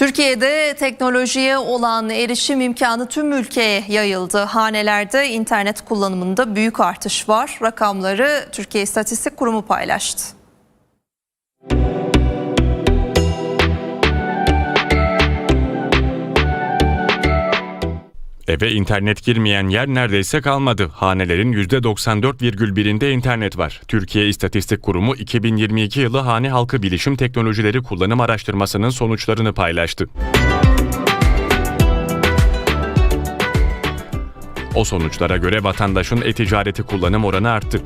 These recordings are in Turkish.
Türkiye'de teknolojiye olan erişim imkanı tüm ülkeye yayıldı. Hanelerde internet kullanımında büyük artış var. Rakamları Türkiye İstatistik Kurumu paylaştı. Eve internet girmeyen yer neredeyse kalmadı. Hanelerin %94,1'inde internet var. Türkiye İstatistik Kurumu 2022 yılı hane halkı bilişim teknolojileri kullanım araştırmasının sonuçlarını paylaştı. O sonuçlara göre vatandaşın e-ticareti kullanım oranı arttı.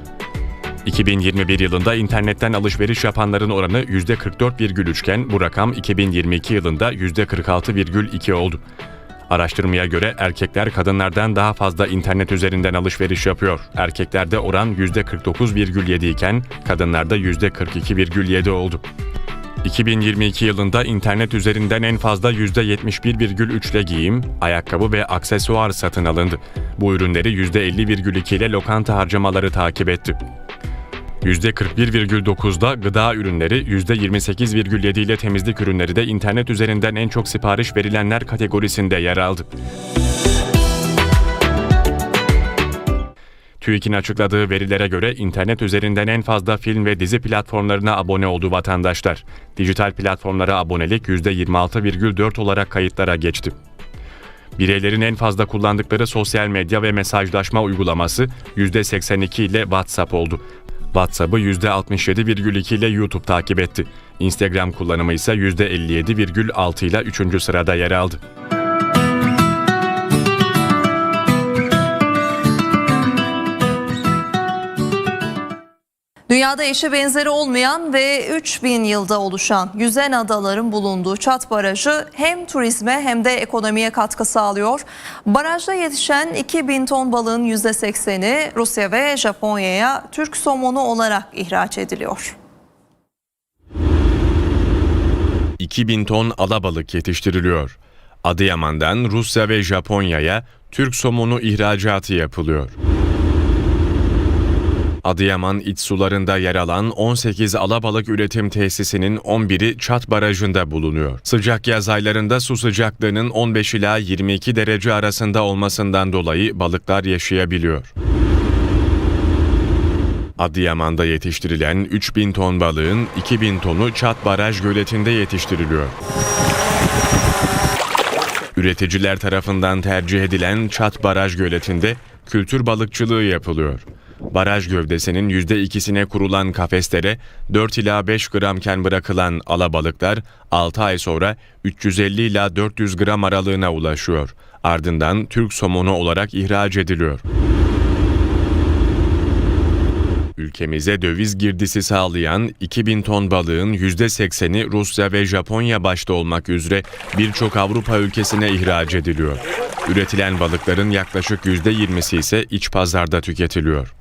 2021 yılında internetten alışveriş yapanların oranı %44,3 iken bu rakam 2022 yılında %46,2 oldu. Araştırmaya göre erkekler kadınlardan daha fazla internet üzerinden alışveriş yapıyor. Erkeklerde oran %49,7 iken kadınlarda %42,7 oldu. 2022 yılında internet üzerinden en fazla %71,3 ile giyim, ayakkabı ve aksesuar satın alındı. Bu ürünleri %50,2 ile lokanta harcamaları takip etti. %41,9'da gıda ürünleri, %28,7 ile temizlik ürünleri de internet üzerinden en çok sipariş verilenler kategorisinde yer aldı. TÜİK'in açıkladığı verilere göre internet üzerinden en fazla film ve dizi platformlarına abone oldu vatandaşlar. Dijital platformlara abonelik %26,4 olarak kayıtlara geçti. Bireylerin en fazla kullandıkları sosyal medya ve mesajlaşma uygulaması %82 ile WhatsApp oldu. WhatsApp'ı %67,2 ile YouTube takip etti. Instagram kullanımı ise %57,6 ile 3. sırada yer aldı. Dünyada eşi benzeri olmayan ve 3000 yılda oluşan yüzen adaların bulunduğu Çat Barajı hem turizme hem de ekonomiye katkı sağlıyor. Barajda yetişen 2000 ton balığın %80'i Rusya ve Japonya'ya Türk somonu olarak ihraç ediliyor. 2000 ton alabalık yetiştiriliyor. Adıyaman'dan Rusya ve Japonya'ya Türk somonu ihracatı yapılıyor. Adıyaman iç sularında yer alan 18 alabalık üretim tesisinin 11'i Çat Barajı'nda bulunuyor. Sıcak yaz aylarında su sıcaklığının 15 ila 22 derece arasında olmasından dolayı balıklar yaşayabiliyor. Adıyaman'da yetiştirilen 3000 ton balığın 2000 tonu Çat Baraj göletinde yetiştiriliyor. Üreticiler tarafından tercih edilen Çat Baraj göletinde kültür balıkçılığı yapılıyor. Baraj gövdesinin %2'sine kurulan kafeslere 4 ila 5 gramken bırakılan alabalıklar 6 ay sonra 350 ila 400 gram aralığına ulaşıyor. Ardından Türk somonu olarak ihraç ediliyor. Ülkemize döviz girdisi sağlayan 2000 ton balığın %80'i Rusya ve Japonya başta olmak üzere birçok Avrupa ülkesine ihraç ediliyor. Üretilen balıkların yaklaşık %20'si ise iç pazarda tüketiliyor.